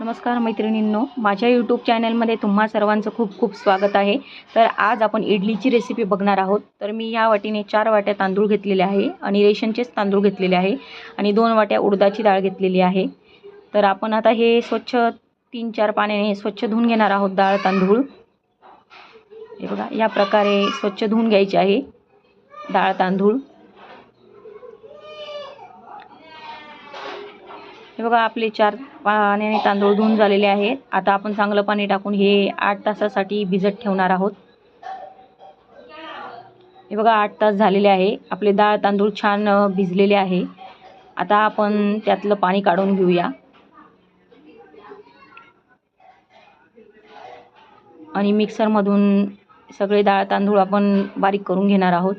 नमस्कार मैत्रिणींनो माझ्या यूट्यूब चॅनलमध्ये तुम्हा सर्वांचं खूप खूप स्वागत आहे. तर आज आपण इडलीची रेसिपी बघणार आहोत. तर मी या वाटीने चार वाट्या तांदूळ घेतलेले आहे आणि रेशनचेच तांदूळ घेतलेले आहे आणि दोन वाट्या उडदाची डाळ घेतलेली आहे. तर आपण आता हे स्वच्छ तीन चार पाण्याने स्वच्छ धुवून घेणार आहोत डाळ तांदूळ. हे बघा या प्रकारे स्वच्छ धुवून घ्यायचे आहे. डाळ तांदूळ. हे बघा आपले चार पाण्याने तांदूळ धुवून झालेले आहेत. आता आपण चांगलं पाणी टाकून हे आठ तासासाठी भिजत ठेवणार आहोत. हे बघा आठ तास झालेले आहे. आपले डाळ तांदूळ छान भिजलेले आहे. आता आपण त्यातलं पाणी काढून घेऊया. आणि मिक्सरमधून सगळे डाळ तांदूळ आपण बारीक करून घेणार आहोत.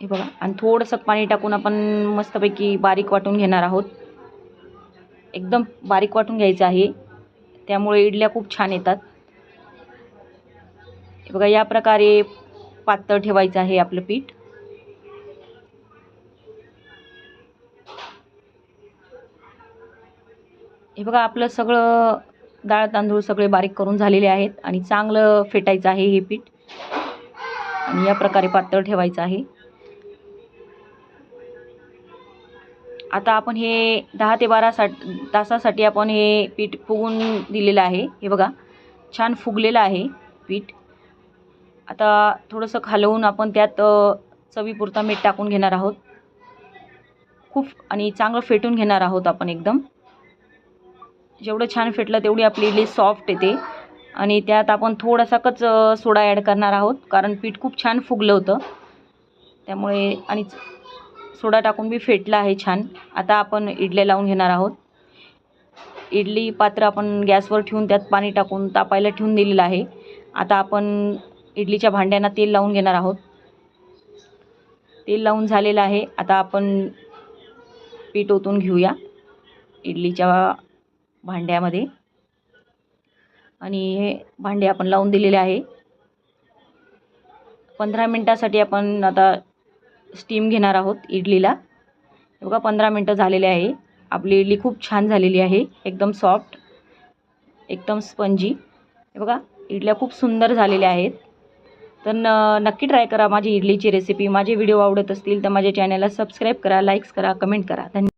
हे बघा. आणि थोडंसं पाणी टाकून आपण मस्तपैकी बारीक वाटून घेणार आहोत. एकदम बारीक वाटून घ्यायचं आहे. त्यामुळे इडल्या खूप छान येतात. हे बघा या प्रकारे पातळ ठेवायचं आहे आपलं पीठ. हे बघा आपलं सगळं डाळ तांदूळ सगळे बारीक करून झालेले आहेत आणि चांगलं फेटायचं आहे हे पीठ. आणि या प्रकारे पातळ ठेवायचं आहे. आता आपण हे दहा ते बारा सा तासासाठी आपण हे पीठ फुगून दिलेलं आहे. हे बघा छान फुगलेलं आहे पीठ. आता थोडंसं खालवून आपण त्यात चवीपुरता मीठ टाकून घेणार आहोत. खूप आणि चांगलं फेटून घेणार आहोत आपण एकदम. जेवढं छान फेटलं तेवढी आपली इडली सॉफ्ट येते. आणि त्यात आपण थोडासाकच सोडा ॲड करणार आहोत कारण पीठ खूप छान फुगलं होतं. त्यामुळे आणि सोडा टाकून बी फेटला आहे छान. आता आपण इडल्या लावून घेणार आहोत. इडली पात्र आपण गॅसवर ठेवून त्यात पाणी टाकून तापायला ठेवून दिलेलं आहे. आता आपण इडलीच्या भांड्यांना तेल लावून घेणार आहोत. तेल लावून झालेलं आहे. आता आपण पीठ ओतून घेऊया इडलीच्या भांड्यामध्ये. आणि हे भांडे आपण लावून दिलेले आहे. पंधरा मिनटासाठी आपण आता स्टीम घेणार आहोत इडलीला. बघा पंधरा मिनटं झालेले आहे. आपली इडली खूप छान झालेली आहे. एकदम सॉफ्ट एकदम स्पंजी हे बघा इडल्या खूप सुंदर झालेल्या आहेत. तर न नक्की ट्राय करा माझी इडलीची रेसिपी माझे व्हिडिओ आवडत असतील तर माझ्या चॅनलला सबस्क्राईब करा लाईक्स करा कमेंट करा. धन्यवाद.